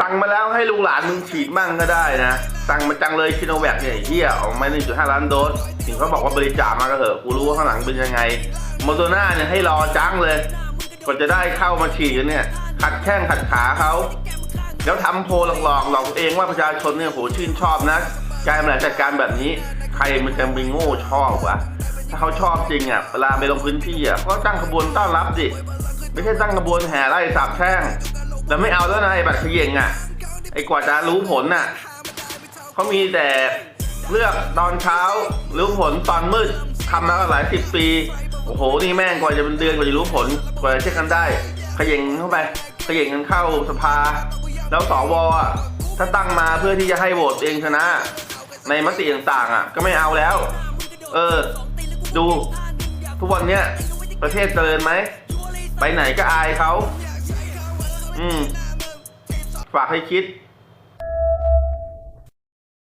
สั่งมาแล้วให้ลูกหลานมึงฉีดมั่งก็ได้นะ สั่งมาจังเลยชิโนแวคเนี่ยเฮียออกมา1.5 ล้านโดสถึงเขาบอกว่าบริจาคมาก็เถอะกูรู้ว่าข้างหลังเป็นยังไงโมโดนาเนี่ยให้รอจังเลยกว่าจะได้เข้ามาฉีดกันเนี่ยขัดแข้งขัดขาเขาแล้วทำโพลหลอกๆหลอกตัวเองว่าประชาชนเนี่ยโหชื่นชอบนะการบริหารจัดการแบบนี้ใครมันจะมีโง่ชอบวะถ้าเขาชอบจริงอะเวลาไปลงพื้นที่อะก็ตั้งขบวนต้อนรับดิไม่ใช่ตั้งขบวนแห่ไล่สาบแช่ง แต่ไม่เอาแล้วนะไอ้บัตรเขย่งอะ ไอ้กว่าจะรู้ผลน่ะเขามีแต่เลือกตอนเช้ารู้ผลตอนมืดทำมาหลายสิบปี โอ้โห นี่แม่งกว่าจะเป็นเดือนกว่าจะรู้ผลกว่าจะเช็คกันได้ขย่งเข้าไปขย่งกันเข้าสภา แล้วสวอะถ้าตั้งมาเพื่อที่จะให้โหวตเองชนะ ในมติต่างๆอะ ก็ไม่เอาแล้ว เออ ดู ทุกวันเนี้ยประเทศเจริญไหม ไปไหนก็อายเขา อืมฝากให้คิด